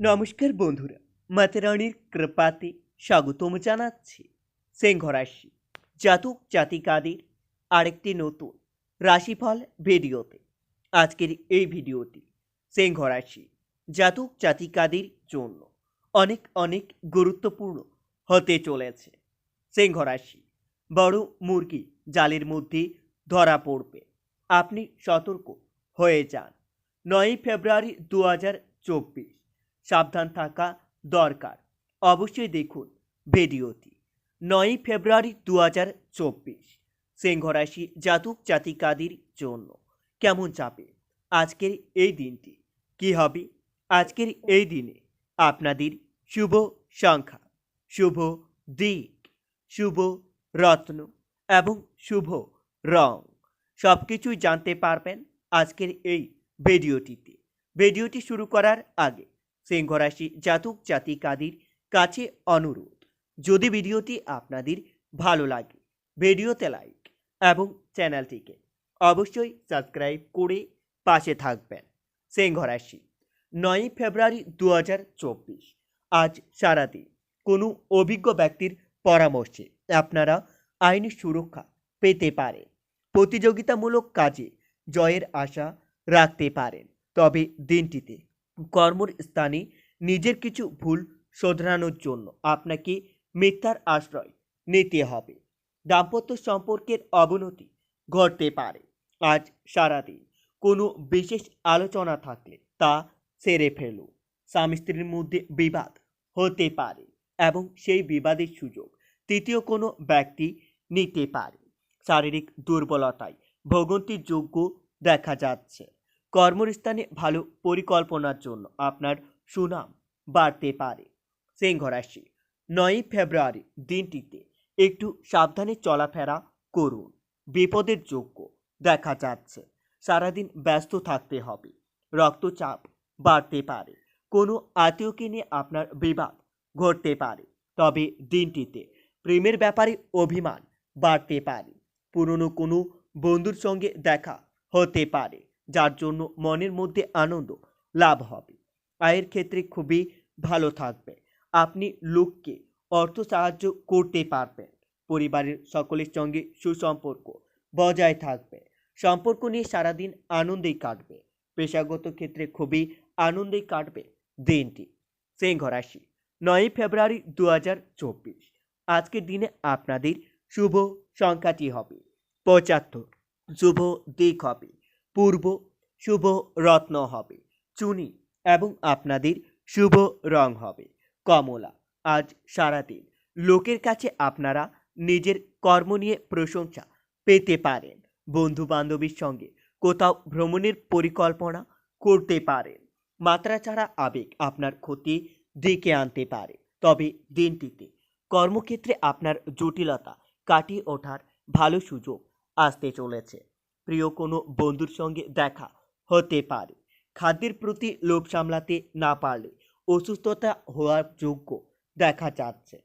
নমস্কার বন্ধুরা মাতারানির কৃপাতে স্বাগতম জানাচ্ছি সিংহ রাশি জাতক জাতিকাদের আরেকটি নতুন রাশিফল ভিডিওতে। আজকের এই ভিডিওটি সিংহ রাশি জাতক জাতিকাদের জন্য অনেক অনেক গুরুত্বপূর্ণ হতে চলেছে। সিংহ রাশি বড় মুরগি জালের মধ্যে ধরা পড়বে। আপনি সতর্ক হয়ে যান। নয়ই ফেব্রুয়ারি দু হাজার চব্বিশ। সাবধান থাকা দরকার। অবশ্যই দেখুন ভিডিওটি। নয়ই ফেব্রুয়ারি দু হাজার চব্বিশ সিংহ রাশি জাতক জাতিকাদের জন্য কেমন যাবে? আজকের এই দিনটি কি হবে? আজকের এই দিনে আপনাদের শুভ সংখ্যা, শুভ দিক, শুভ রত্ন এবং শুভ রং সব কিছুই জানতে পারবেন আজকের এই ভিডিওটিতে। ভিডিওটি শুরু করার আগে সিংহ রাশি জাতক, জাতিকাদের কাছে অনুরোধ। যদি ভিডিওটি আপনাদের ভালো লাগে, ভিডিওতে লাইক এবং চ্যানেলটিকে অবশ্যই সাবস্ক্রাইব করে পাশে থাকবেন। সিংহ রাশি নয়ই ফেব্রুয়ারি দু হাজার চব্বিশ, আজ সারাদিন কোনো অভিজ্ঞ ব্যক্তির পরামর্শে আপনারা আইনি সুরক্ষা পেতে পারেন প্রতিযোগিতামূলক কাজে জয়ের আশা রাখতে পারেন। তবে দিনটিতে কর্মর স্থানে নিজের কিছু ভুল শোধরানোর জন্য আপনাকে মিথ্যার আশ্রয় নিতে হবে। দাম্পত্য সম্পর্কের অবনতি ঘটতে পারে। আজ সারাদিন কোনো বিশেষ আলোচনা থাকলে তা সেরে ফেলুন স্বামী স্ত্রীর মধ্যে বিবাদ হতে পারে এবং সেই বিবাদের সুযোগ তৃতীয় কোনো ব্যক্তি নিতে পারে। শারীরিক দুর্বলতায় ভোগান্তির যোগ্য দেখা যাচ্ছে। কর্মস্থানে ভালো পরিকল্পনার জন্য আপনার সুনাম বাড়তে পারে। সিংহ রাশি নয়ই ফেব্রুয়ারি দিনটিতে একটু সাবধানে চলাফেরা করুন। বিপদের যোগ্য দেখা যাচ্ছে। সারাদিন ব্যস্ত থাকতে হবে। রক্তচাপ বাড়তে পারে। কোনো আত্মীয়কে নিয়ে আপনার বিবাদ ঘটতে পারে। তবে দিনটিতে প্রেমের ব্যাপারে অভিমান বাড়তে পারে। পুরনো কোনো বন্ধুর সঙ্গে দেখা হতে পারে। যার জন্য মনের মধ্যে আনন্দ লাভ হবে। আয়ের ক্ষেত্রে খুবই ভালো থাকবে। আপনি লোককে অর্থ সাহায্য করতে পারবেন। পরিবারের সকলের সঙ্গে সুসম্পর্ক বজায় থাকবে। সম্পর্ক নিয়ে সারাদিন আনন্দেই কাটবে। পেশাগত ক্ষেত্রে খুবই আনন্দেই কাটবে দিনটি। সিংহ রাশি নয়ই ফেব্রুয়ারি দু হাজার চব্বিশ। আজকের দিনে আপনাদের শুভ সংখ্যাটি হবে। পঁচাত্তর। শুভ দিক হবে। পূর্ব শুভ রত্ন হবে, চুনি এবং আপনাদের শুভ রং হবে। কমলা, আজ সারাদিন লোকের কাছে আপনারা নিজের কর্ম নিয়ে প্রশংসা পেতে পারেন। বন্ধু বান্ধবীর সঙ্গে কোথাও ভ্রমণের পরিকল্পনা করতে পারেন। মাত্রা ছাড়া আবেগ আপনার ক্ষতি ডেকে আনতে পারে। তবে দিনটিতে কর্মক্ষেত্রে আপনার জটিলতা কাটিয়ে ওঠার ভালো সুযোগ আসতে চলেছে। প্রিয় কোনো বন্ধুর সঙ্গে দেখা হতে পারে। খাদ্যের প্রতি লোভ সামলাতে না পারলে অসুস্থতা হওয়ার যোগ্য দেখা যাচ্ছে।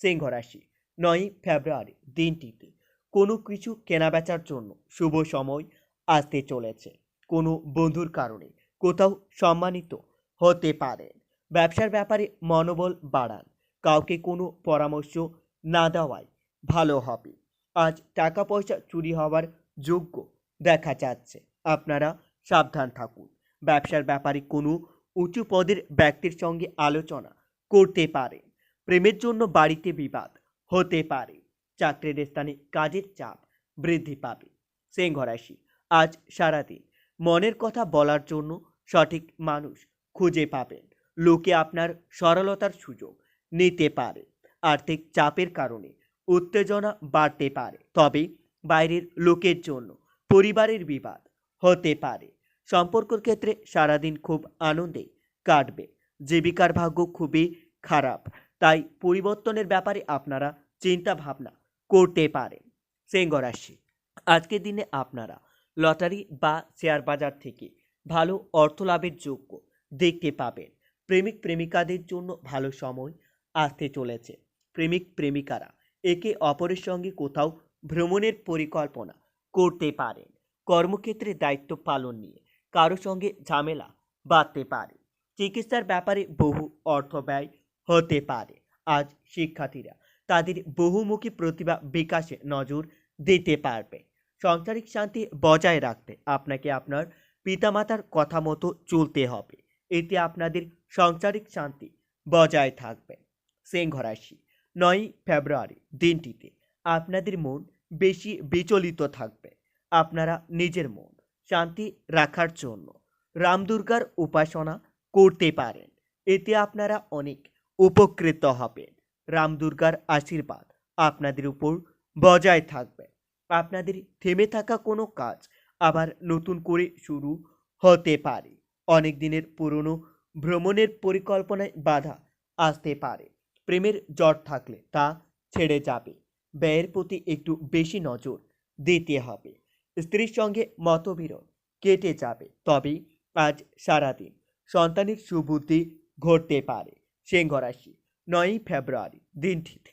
সিংহ রাশি, নয়ই ফেব্রুয়ারি দিনটিতে কোনো কিছু কেনাবেচার জন্য শুভ সময় আসতে চলেছে। কোনো বন্ধুর কারণে কোথাও সম্মানিত হতে পারেন ব্যবসার ব্যাপারে মনোবল বাড়ান। কাউকে কোনো পরামর্শ না দেওয়াই ভালো হবে। আজ টাকা পয়সা চুরি হওয়ার যোগ্য দেখা যাচ্ছে। আপনারা সাবধান থাকুন। ব্যবসার ব্যাপারে কোনো উঁচু পদের ব্যক্তির সঙ্গে আলোচনা করতে পারে প্রেমের জন্য বাড়িতে বিবাদ হতে পারে। চাকরির স্থানে কাজের চাপ বৃদ্ধি পাবে। সিংহ রাশি, আজ সারাদিন মনের কথা বলার জন্য সঠিক মানুষ খুঁজে পাবেন। লোকে আপনার সরলতার সুযোগ নিতে পারে। আর্থিক চাপের কারণে উত্তেজনা বাড়তে পারে। তবে বাইরের লোকের জন্য পরিবারের বিবাদ হতে পারে। সম্পর্কের ক্ষেত্রে সারাদিন খুব আনন্দে কাটবে। জীবিকার ভাগ্য খুবই খারাপ। তাই পরিবর্তনের ব্যাপারে আপনারা চিন্তা ভাবনা করতে পারেন। রাশি, আজকের দিনে আপনারা লটারি বা শেয়ার বাজার থেকে ভালো অর্থ লাভের যোগ্য দেখতে পাবেন। প্রেমিক প্রেমিকাদের জন্য ভালো সময় আসতে চলেছে। প্রেমিক প্রেমিকারা একে অপরের সঙ্গে কোথাও ভ্রমণের পরিকল্পনা করতে পারেন কর্মক্ষেত্রে দায়িত্ব পালন নিয়ে। কারও সঙ্গে ঝামেলা বাড়তে পারে, চিকিৎসার ব্যাপারে বহু অর্থ ব্যয় হতে পারে। আজ শিক্ষার্থীরা তাদের বহুমুখী প্রতিভা বিকাশে নজর দিতে পারবে। সাংসারিক শান্তি বজায় রাখতে আপনাকে আপনার পিতামাতার কথা মতো চলতে হবে। এতে আপনাদের সাংসারিক শান্তি বজায় থাকবে। সিংহ রাশি নয় ফেব্রুয়ারি দিনটিতে আপনাদের মন বেশি বিচলিত থাকবে আপনারা নিজের মন শান্তি রাখার জন্য রামদুর্গার উপাসনা করতে পারেন। এতে আপনারা অনেক উপকৃত হবেন। রাম দুর্গার আশীর্বাদ আপনাদের উপর বজায় থাকবে। আপনাদের থেমে থাকা কোনো কাজ আবার নতুন করে শুরু হতে পারে। অনেক দিনের পুরনো ভ্রমণের পরিকল্পনায় বাধা আসতে পারে। প্রেমের জট থাকলে তা ছেড়ে যাবে। ব্যয়ের প্রতি একটু বেশি নজর দিতে হবে। স্ত্রীর সঙ্গে মতবিরোধ কেটে যাবে, তবে আজ সারাদিন সন্তানের সুবুদ্ধি ঘটতে পারে। সিংহ রাশি নয়ই ফেব্রুয়ারি, দিনটিতে।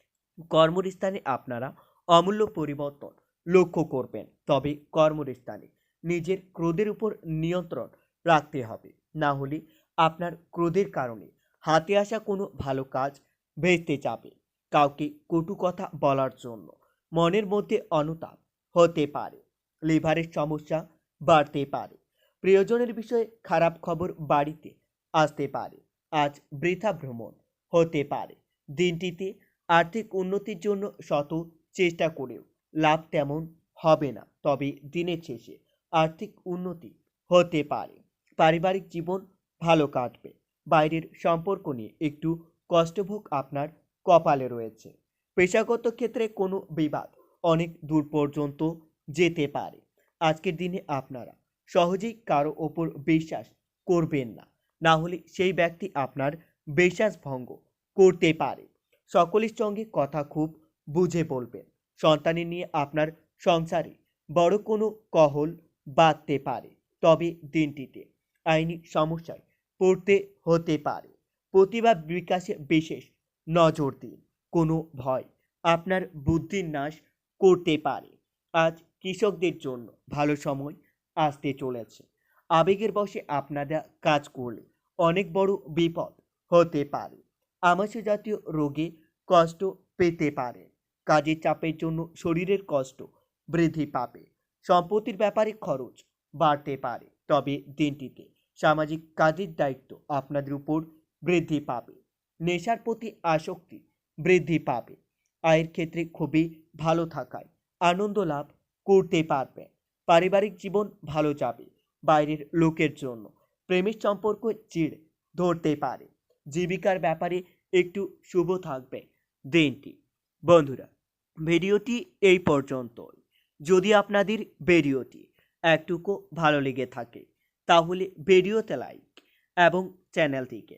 কর্মস্থানে আপনারা অমূল্য পরিবর্তন লক্ষ্য করবেন, তবে কর্মস্থানে নিজের ক্রোধের উপর নিয়ন্ত্রণ রাখতে হবে। না হলে আপনার ক্রোধের কারণে হাতে আসা কোনো ভালো কাজ ভেস্তে যাবে। কাউকে কটু কথা বলার জন্য। মনের মধ্যে অনুতাপ হতে পারে, লিভারের সমস্যা বাড়তে পারে, প্রিয়জনের বিষয়ে খারাপ খবর বাড়িতে আসতে পারে, আজ বৃথা ভ্রমণ হতে পারে। দিনটিতে আর্থিক উন্নতির জন্য শত চেষ্টা করেও লাভ তেমন হবে না, তবে দিনের শেষে আর্থিক উন্নতি হতে পারে। পারিবারিক জীবন ভালো কাটবে। বাইরের সম্পর্ক নিয়ে একটু কষ্টভোগ আপনার কপালে রয়েছে। পেশাগত ক্ষেত্রে কোনো বিবাদ অনেক দূর পর্যন্ত যেতে পারে। আজকের দিনে আপনারা সহজেই কারও ওপর বিশ্বাস করবেন না। না হলে সেই ব্যক্তি আপনার বিশ্বাস ভঙ্গ করতে পারে। সকলের সঙ্গে কথা খুব বুঝে বলবেন। সন্তানের নিয়ে আপনার সংসারে বড় কোনো কহল বাঁধতে পারে। তবে দিনটিতে আইনি সমস্যায় পড়তে হতে পারে। প্রতিভা বিকাশে বিশেষ নজর দিন। কোনো ভয় আপনার বুদ্ধির নাশ করতে পারে। আজ কৃষকদের জন্য ভালো সময় আসতে চলেছে। আবেগের বশে আপনারা কাজ করলে অনেক বড় বিপদ হতে পারে। আমাশয় জাতীয় রোগে কষ্ট পেতে পারেন কাজের চাপের জন্য শরীরের কষ্ট বৃদ্ধি পাবে। সম্পত্তির ব্যাপারে খরচ বাড়তে পারে। তবে দিনটিতে সামাজিক কাজের দায়িত্ব আপনাদের উপর বৃদ্ধি পাবে। নেশার প্রতি আসক্তি বৃদ্ধি পাবে। আয়ের ক্ষেত্রে খুবই ভালো থাকায় আনন্দ লাভ করতে পারবে। পারিবারিক জীবন ভালো যাবে বাইরের লোকের জন্য। প্রেমের সম্পর্ক চিড় ধরতে পারে। জীবিকার ব্যাপারে একটু শুভ থাকবে দিনটি। বন্ধুরা, ভিডিওটি এই পর্যন্তই। যদি আপনাদের ভিডিওটি একটুকু ভালো লেগে থাকে, তাহলে ভিডিওতে লাইক এবং চ্যানেলটিকে